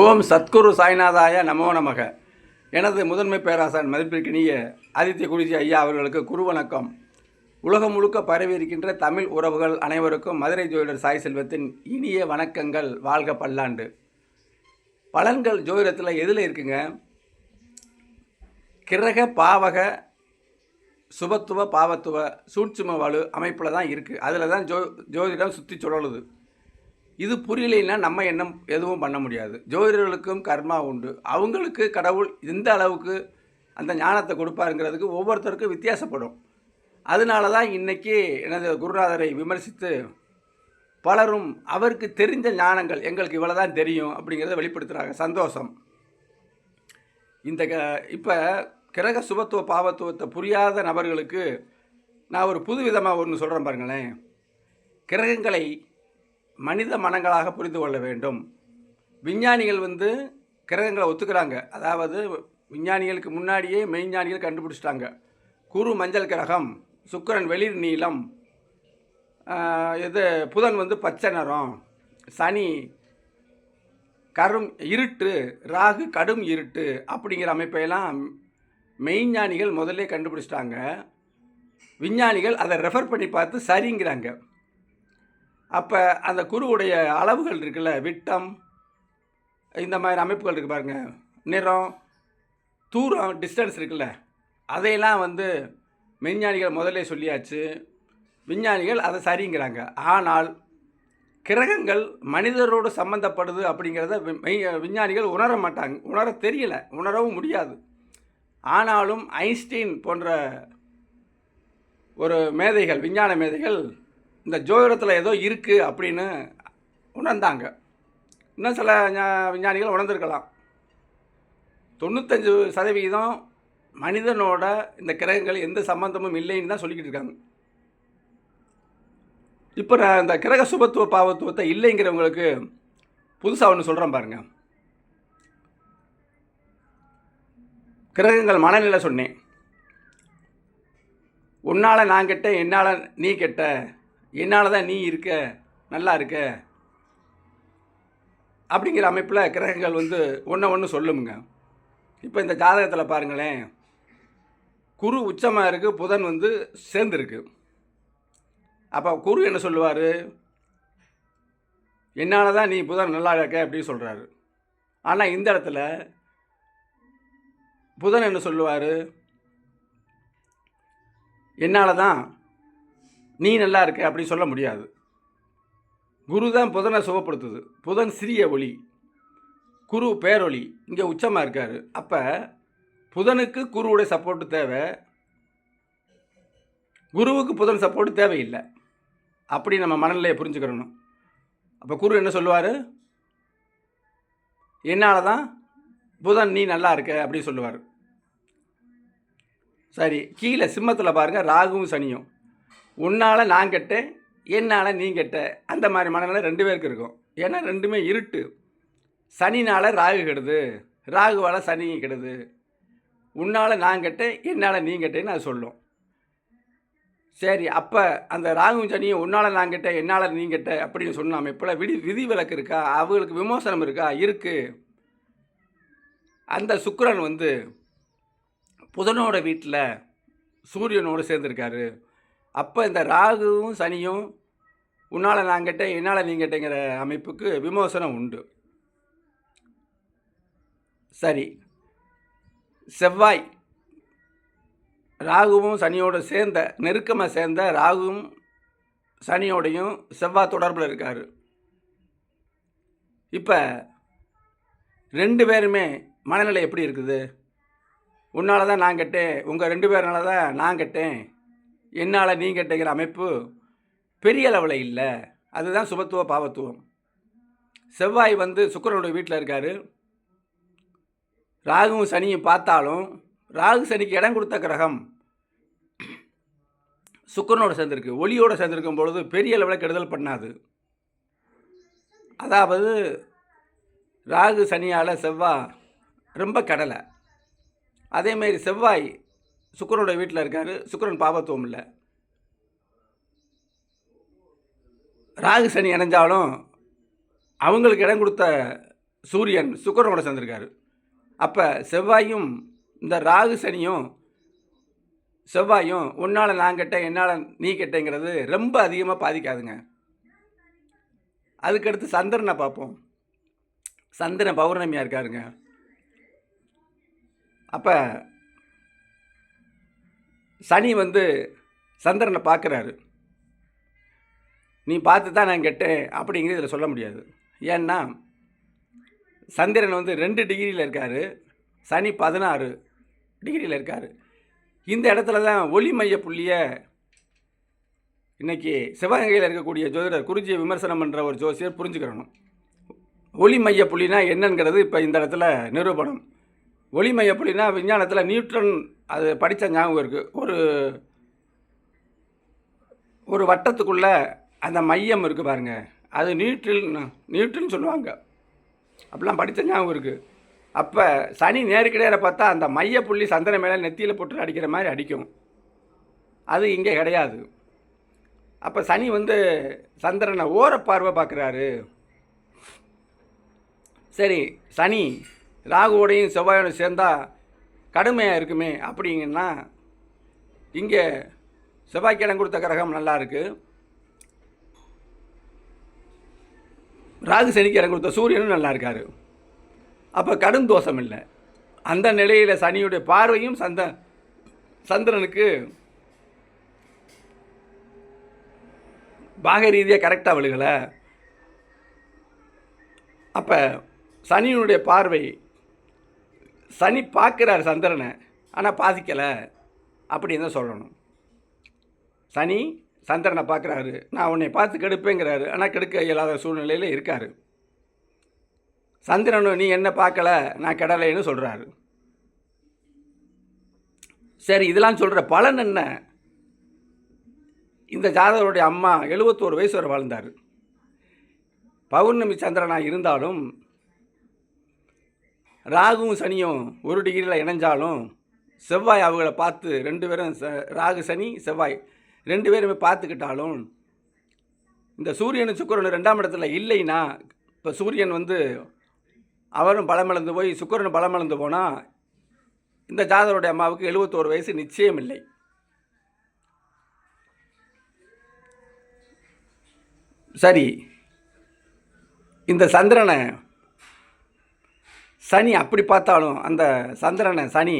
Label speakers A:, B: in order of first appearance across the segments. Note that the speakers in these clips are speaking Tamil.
A: ஓம் சத்குரு சாய்நாதாய நமோ நமக. எனது முதன்மை பேராசான் மதிப்பிற்கினிய ஆதித்ய குருஜி ஐயா அவர்களுக்கு குரு வணக்கம். உலகம் முழுக்க பரவி இருக்கின்ற தமிழ் உறவுகள் அனைவருக்கும் மதுரை ஜோதிடர் சாய் செல்வத்தின் இனிய வணக்கங்கள் வாழ்க பல்லாண்டு. பலன்கள் ஜோதிடத்தில் எதில் இருக்குங்க? கிரக பாவக சுபத்துவ பாவத்துவ சூட்சும வலு அமைப்பில் தான் இருக்குது அதில் தான் ஜோ ஜோதிடம் சுற்றி சுழலுது. இது புரியலைன்னா நம்ம என்ன எதுவும் பண்ண முடியாது. ஜோதிடர்களுக்கும் கர்மா உண்டு. அவங்களுக்கு கடவுள் எந்த அளவுக்கு அந்த ஞானத்தை கொடுப்பாருங்கிறதுக்கு ஒவ்வொருத்தருக்கும் வித்தியாசப்படும். அதனால தான் இன்றைக்கி எனது குருநாதரை விமர்சித்து பலரும் அவருக்கு தெரிஞ்ச ஞானங்கள் எங்களுக்கு இவ்வளோ தான் தெரியும் அப்படிங்கிறத வெளிப்படுத்துகிறாங்க சந்தோஷம். இந்த க இப்போ கிரக சுபத்துவ பாவத்துவத்தை புரியாத நபர்களுக்கு நான் ஒரு புது விதமாக ஒன்று சொல்கிறேன் பாருங்களேன். கிரகங்களை மனித மனங்களாக புரிந்து கொள்ள வேண்டும். விஞ்ஞானிகள் வந்து கிரகங்களை ஒத்துக்கிறாங்க. அதாவது விஞ்ஞானிகளுக்கு முன்னாடியே மெய்ஞானிகள் கண்டுபிடிச்சிட்டாங்க. குரு மஞ்சள் கிரகம் சுக்கிரன் வெளிர் நீளம் இது புதன் வந்து பச்சை நிறம் சனி கரும் இருட்டு ராகு கடும் இருட்டு அப்படிங்கிற அமைப்பையெல்லாம் மெய்ஞானிகள் முதல்ல கண்டுபிடிச்சிட்டாங்க. விஞ்ஞானிகள் அதை ரெஃபர் பண்ணி பார்த்து சரிங்கிறாங்க. அப்போ அந்த குருவுடைய அளவுகள் இருக்குல்ல விட்டம் இந்த மாதிரி அமைப்புகள் இருக்குது பாருங்க. நிறம் தூரம் டிஸ்டன்ஸ் இருக்குல்ல. அதையெல்லாம் வந்து விஞ்ஞானிகள் முதல்ல சொல்லியாச்சு. விஞ்ஞானிகள் அதை சரிங்கிறாங்க. ஆனால் கிரகங்கள் மனிதரோடு சம்மந்தப்படுது அப்படிங்கிறத வி- மெய்- விஞ்ஞானிகள் உணர மாட்டாங்க. உணர தெரியல. உணரவும் முடியாது. ஆனாலும் ஐன்ஸ்டீன் போன்ற ஒரு மேதைகள் விஞ்ஞான மேதைகள் இந்த ஜோதிடத்தில் ஏதோ இருக்குது அப்படின்னு உணர்ந்தாங்க. இன்னும் சில விஞ்ஞானிகள் உணர்ந்திருக்கலாம். தொண்ணூத்தஞ்சு சதவீதம் மனிதனோட இந்த கிரகங்கள் எந்த சம்பந்தமும் இல்லைன்னு தான் சொல்லிக்கிட்டு இருக்காங்க. இப்போ நான் இந்த கிரக சுபத்துவ பாவத்துவத்தை இல்லைங்கிறவங்களுக்கு புதுசாக ஒன்று சொல்கிறேன் பாருங்கள் கிரகங்கள் மனநிலை சொன்னேன். உன்னால் நான் கெட்ட என்னால் நீ கெட்ட என்னால் தான் நீ இருக்க? நல்லா இருக்க? அப்படிங்கிற அமைப்பில் கிரகங்கள் வந்து ஒன்று ஒன்று சொல்லுமுங்க. இப்போ இந்த ஜாதகத்தில் பாருங்களேன். குரு உச்சமாக இருக்குது புதன் வந்து சேர்ந்துருக்கு. அப்போ குரு என்ன சொல்லுவார்? என்னால் தான் நீ புதன் நல்லா இருக்க அப்படின்னு சொல்கிறாரு ஆனால் இந்த இடத்துல புதன் என்ன சொல்லுவார்? என்னால் தான் நீ நல்லா இருக்க அப்படின்னு சொல்ல முடியாது. குரு தான் புதனை சுகப்படுத்துது. புதன் சிறிய ஒளி குரு பேரொளி இங்கே உச்சமாக இருக்கார். அப்போ புதனுக்கு குருவுடைய சப்போர்ட்டு தேவை. குருவுக்கு புதன் சப்போர்ட்டு தேவையில்லை. அப்படி நம்ம மனநிலையை புரிஞ்சுக்கிறணும் அப்போ குரு என்ன சொல்லுவார்? என்னால் தான் புதன் நீ நல்லா இருக்க அப்படின்னு சொல்லுவார். சரி கீழே சிம்மத்தில் பாருங்கள் ராகுவும் சனியும். உன்னால் நான் கெட்டேன் என்னால் நீ கெட்ட அந்த மாதிரி மனநிலை ரெண்டு பேருக்கு இருக்கும். ஏன்னா ரெண்டுமே இருட்டு. சனினால் ராகு கெடுது. ராகுவால் சனி கெடுது. உன்னால் நான் கெட்டேன் என்னால் நீ கெட்டேன்னு அது சொல்லும். சரி அப்போ அந்த ராகும் சனியும் உன்னால் நான் கெட்ட என்னால் நீ கெட்ட அப்படின்னு சொன்ன அமைப்பில் விதி விதி விலக்கு இருக்கா? அவங்களுக்கு விமோசனம் இருக்கா? இருக்குது அந்த சுக்கரன் வந்து புதனோட வீட்டில் சூரியனோடு சேர்ந்துருக்காரு. அப்போ இந்த ராகுவும் சனியும் உன்னால் நான் கேட்டேன் என்னால் நீ கேட்டேங்கிற அமைப்புக்கு விமோசனம் உண்டு. சரி. செவ்வாய் ராகுவும் சனியோடு சேர்ந்த நெருக்கமாக சேர்ந்த ராகுவும் சனியோடையும் செவ்வாய் தொடர்பில் இருக்கார். இப்போ ரெண்டு பேருமே மனநிலை எப்படி இருக்குது? உன்னால தான் நான் கெட்டேன் உங்கள் ரெண்டு பேர்னால தான் நான் கெட்டேன். என்னால் நீ கெட்டேங்கிற அமைப்பு பெரிய அளவில் இல்லை. அதுதான் சுபத்துவ பாவத்துவம். செவ்வாய் வந்து சுக்கரனுடைய வீட்டில் இருக்கார். ராகுவும் சனியும் பார்த்தாலும் ராகு சனிக்கு இடம் கொடுத்த கிரகம் சுக்கிரனோட சேர்ந்துருக்கு. ஒளியோடு சேர்ந்துருக்கும் பொழுது பெரிய அளவில் கெடுதல் பண்ணாது. அதாவது ராகு சனியால் செவ்வாய் ரொம்ப கடலை. அதேமாரி செவ்வாய் சுக்கிரனோட வீட்டில் இருக்கார். சுக்கரன் பாபத்துவம் இல்லை. ராகு சனி இணைஞ்சாலும் அவங்களுக்கு இடம் கொடுத்த சூரியன் சுக்கரனோட சேர்ந்திருக்காரு. அப்போ செவ்வாயும் இந்த ராகு சனியும் செவ்வாயும் உன்னால் நான் கெட்டேன் என்னால் நீ கெட்டேங்கிறது ரொம்ப அதிகமாக பாதிக்காதுங்க. அதுக்கடுத்து சந்திரனை பார்ப்போம். சந்திரன் பௌர்ணமியாக இருக்காருங்க. அப்போ சனி வந்து சந்திரனை பார்க்குறாரு. நீ பார்த்து தான் நான் கெட்டேன் அப்படிங்கிறது இதில் சொல்ல முடியாது. ஏன்னா சந்திரன் வந்து ரெண்டு டிகிரியில் இருக்கார். சனி பதினாறு டிகிரியில் இருக்கார். இந்த இடத்துல தான் ஒளி மைய புள்ளியை இன்றைக்கி சிவகங்கையில் இருக்கக்கூடிய ஜோதிடர் குறிஞ்சியை விமர்சனம் பண்ணுற ஒரு ஜோசியர் புரிஞ்சுக்கிறணும். ஒளி மைய புள்ளினா என்னங்கிறது இப்போ இந்த இடத்துல நிரூபணம். ஒளி மைய புள்ளினா விஞ்ஞானத்தில் நியூட்ரன் அது படித்த ஞாபகம் இருக்குது ஒரு ஒரு வட்டத்துக்குள்ளே அந்த மையம் இருக்குது பாருங்கள் அது நியூட்ரில் நியூட்ரன் சொல்லுவாங்க. அப்படிலாம் படித்த ஞாபகம் இருக்குது அப்போ சனி நேருக்கிடையில பார்த்தா அந்த மைய புள்ளி சந்திரன் மேலே நெத்தியில் போட்டு அடிக்கிற மாதிரி அடிக்கும். அது இங்கே கிடையாது. அப்போ சனி வந்து சந்திரனை ஓர பார்வை பார்க்குறாரு. சரி சனி ராகுவோடையும் செவ்வாயோடையும் சேர்ந்தால் கடுமையாக இருக்குமே அப்படிங்கன்னா இங்கே செவ்வாய்க்கு கொடுத்த கிரகம் நல்லா இருக்குது ராகு சனிக்கு கொடுத்த சூரியனும் நல்லா இருக்காரு. அப்போ கடும் தோஷம் இல்லை. அந்த நிலையில் சனியுடைய பார்வையும் சந்த சந்திரனுக்கு பாக ரீதியாக கரெக்டாக விழுகலை. அப்போ சனியினுடைய பார்வை சனி பார்க்குறாரு சந்திரனை ஆனால் பாதிக்கலை. அப்படின்னு தான் சொல்லணும். சனி சந்திரனை பார்க்குறாரு. நான் உன்னை பார்த்து கெடுப்பேங்கிறாரு. ஆனால் கெடுக்க இயலாத சூழ்நிலையில் இருக்கார். சந்திரனும் நீ என்ன பார்க்கல? நான் கெடலைன்னு சொல்கிறாரு சரி இதெல்லாம் சொல்கிற பலன் என்ன? இந்த ஜாதகருடைய அம்மா எழுபத்தோரு வயசு வரை வாழ்ந்தார். பௌர்ணமி சந்திரனாக இருந்தாலும் ராகுவும் சனியும் ஒரு டிகிரியில் இணைஞ்சாலும் செவ்வாய் அவங்கள பார்த்து ரெண்டு பேரும் ச- ராகு சனி செவ்வாய் ரெண்டு பேருமே பார்த்துக்கிட்டாலும் இந்த சூரியனும் சுக்கிரனும் ரெண்டாம் இடத்துல இல்லைன்னா இப்போ சூரியன் வந்து அவரும் பலமிழந்து போய் சுக்கிரனும் பலமிழந்து போனால் இந்த ஜாதகருடைய அம்மாவுக்கு எழுபத்தோரு வயசு நிச்சயம் இல்லை. சரி. இந்த சந்திரனை சனி அப்படி பார்த்தாலும் அந்த சந்திரனை சனி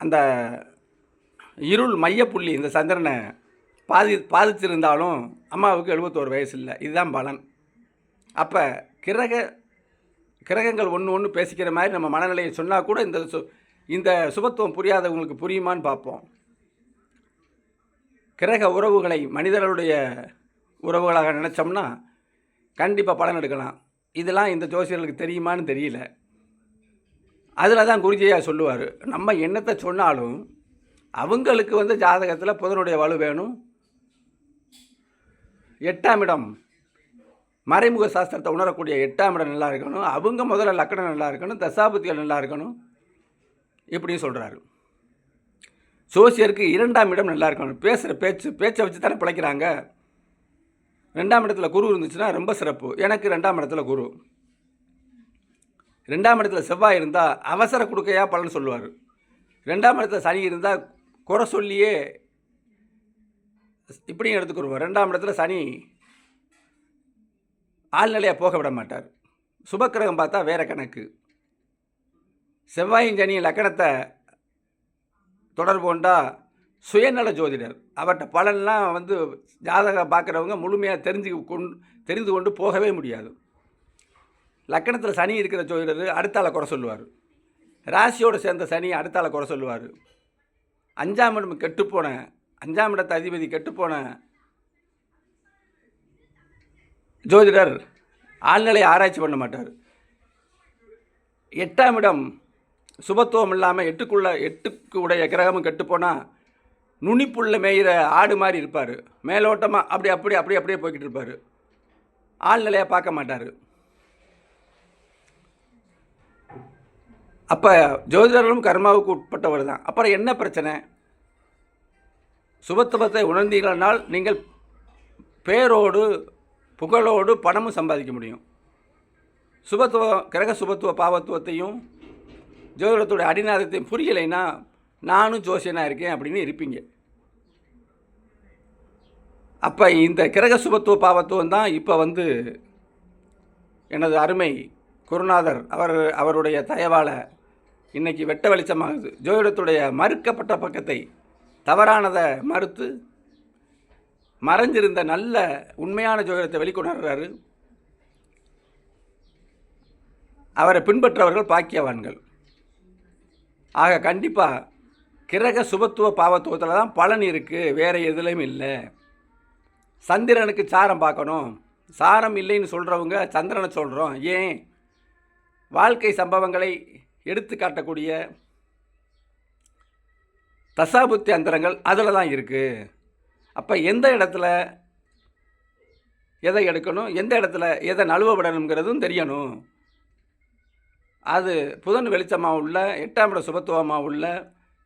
A: அந்த இருள் மையப்புள்ளி இந்த சந்திரனை பாதி பாதிச்சிருந்தாலும் அம்மாவுக்கு எழுபத்தோரு வயசு இல்லை இதுதான் பலன். அப்போ கிரக கிரகங்கள் ஒன்று ஒன்று பேசிக்கிற மாதிரி நம்ம மனநிலையை சொன்னால் கூட இந்த சு இந்த சுபத்துவம் புரியாதவங்களுக்கு புரியுமான்னு பார்ப்போம். கிரக உறவுகளை மனிதர்களுடைய உறவுகளாக நினச்சோம்னா கண்டிப்பாக பலன் எடுக்கலாம். இதெல்லாம் இந்த ஜோசியர்களுக்கு தெரியுமான்னு தெரியல. அதில் தான் குருஜியா சொல்லுவார் நம்ம என்னத்தை சொன்னாலும் அவங்களுக்கு வந்து ஜாதகத்தில் புதனுடைய வலு வேணும். எட்டாம் இடம் மறைமுக சாஸ்திரத்தை உணரக்கூடிய எட்டாம் இடம் நல்லா இருக்கணும். அவங்க முதல்ல லக்கணம் நல்லா இருக்கணும் தசாபுத்திகள் நல்லா இருக்கணும் இப்படியும் சொல்கிறாரு சோசியருக்கு இரண்டாம் இடம் நல்லா இருக்கணும். பேசுகிற பேச்சு பேச்சை வச்சு தானே பிழைக்கிறாங்க. ரெண்டாம் இடத்துல குரு இருந்துச்சுன்னா ரொம்ப சிறப்பு. எனக்கு ரெண்டாம் இடத்துல குரு. ரெண்டாம் இடத்துல செவ்வாய் இருந்தால் அவசர கொடுக்கையா பலன் சொல்லுவார். ரெண்டாம் இடத்துல சனி இருந்தால் குறை சொல்லியே இப்படியும் எடுத்துக்கிடுவோம் ரெண்டாம் இடத்துல சனி ஆழ்நிலையாக போக விட மாட்டார். சுபக்கிரகம் பார்த்தா வேற கணக்கு. செவ்வாயின் சனியின் லக்கணத்தை தொடர்பு கொண்டால் சுயநல ஜோதிடர். அவர்கிட்ட பலன்லாம் வந்து ஜாதகம் பார்க்குறவங்க முழுமையாக தெரிஞ்சு கொண்டு தெரிந்து கொண்டு போகவே முடியாது. லக்கணத்தில் சனி இருக்கிற ஜோதிடர் அடுத்தால குறை சொல்லுவார். ராசியோடு சேர்ந்த சனி அடுத்தால குறை சொல்லுவார். அஞ்சாம் இடம் கெட்டுப்போன அஞ்சாம் இடத்து அதிபதி கெட்டுப்போன ஜோதிடர் ஆழ்நிலை ஆராய்ச்சி பண்ண மாட்டார். எட்டாம் இடம் சுபத்துவம் இல்லாமல் எட்டுக்குள்ள எட்டுக்கு உடைய கிரகமும் கெட்டுப்போனால் நுனிப்புள்ள மேயிற ஆடு மாதிரி இருப்பார். மேலோட்டமாக அப்படி அப்படி அப்படி அப்படியே போய்கிட்டு இருப்பார். ஆழ்நிலையாக பார்க்க மாட்டார். அப்போ ஜோதிடர்களும் கர்மாவுக்கு உட்பட்டவர் தான். அப்புறம் என்ன பிரச்சனை? சுபத்துவத்தை உணர்ந்தீர்களானால் நீங்கள் பேரோடு புகழோடு பணமும் சம்பாதிக்க முடியும். சுபத்துவம் கிரக சுபத்துவ பாவத்துவத்தையும் ஜோதிடத்துடைய அடிநாதத்தையும் புரியலைன்னா நானும் ஜோசியனாக இருக்கேன் அப்படின்னு இருப்பீங்க. அப்போ இந்த கிரக சுபத்துவ பாவத்துவம் தான் இப்போ வந்து எனது அருமை குருநாதர் அவர் அவருடைய தயவால் இன்றைக்கி வெட்ட வெளிச்சமாகுது. ஜோதிடத்துடைய மறுக்கப்பட்ட பக்கத்தை தவறானதை மறுத்து மறைஞ்சிருந்த நல்ல உண்மையான ஜோதிடத்தை வெளிக்கொணர்றாரு. அவரை பின்பற்றவர்கள் பாக்கியவான்கள். ஆக கண்டிப்பாக கிரக சுபத்துவ பாவத்துவத்தில் தான் பலன் இருக்குது வேறு எதுலேயும் இல்லை. சந்திரனுக்கு சாரம் பார்க்கணும். சாரம் இல்லைன்னு சொல்கிறவங்க சந்திரனை சொல்கிறோம் ஏன்? வாழ்க்கை சம்பவங்களை எடுத்து காட்டக்கூடிய தசாபுத்தி அந்தரங்கள் அதில் தான் இருக்குது அப்போ எந்த இடத்துல எதை எடுக்கணும்? எந்த இடத்துல எதை நழுவ விடணுங்கிறதும் தெரியணும். அது புதன் வெளிச்சமாக உள்ள எட்டாம் இட சுபத்துவமாக உள்ள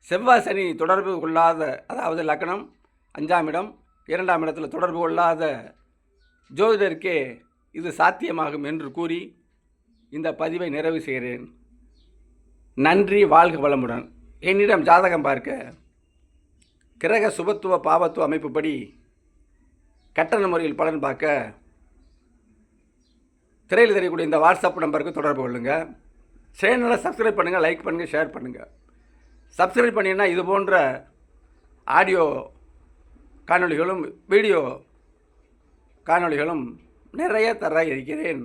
A: செவ்வாய் சனி தொடர்பு கொள்ளாத அதாவது லக்னம் அஞ்சாம் இடம் இரண்டாம் இடத்தில் தொடர்பு கொள்ளாத ஜோதிடருக்கே இது சாத்தியமாகும் என்று கூறி இந்த பதிவை நிறைவு செய்கிறேன். நன்றி வாழ்க வளமுடன். என்னிடம் ஜாதகம் பார்க்க கிரக சுபத்துவ பாவத்துவ அமைப்புப்படி கட்டண முறையில் பலன் பார்க்க திரையில் தெரியக்கூடிய இந்த வாட்ஸ்அப் நம்பருக்கு தொடர்பு கொள்ளுங்கள் சேனலை சப்ஸ்கிரைப் பண்ணுங்கள் லைக் பண்ணுங்கள் ஷேர் பண்ணுங்கள் சப்ஸ்கிரைப் பண்ணினா இது போன்ற ஆடியோ காணொளிகளும் வீடியோ காணொளிகளும் நிறைய தர இருக்கிறேன்.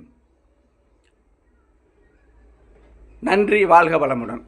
A: நன்றி வாழ்க வளமுடன்.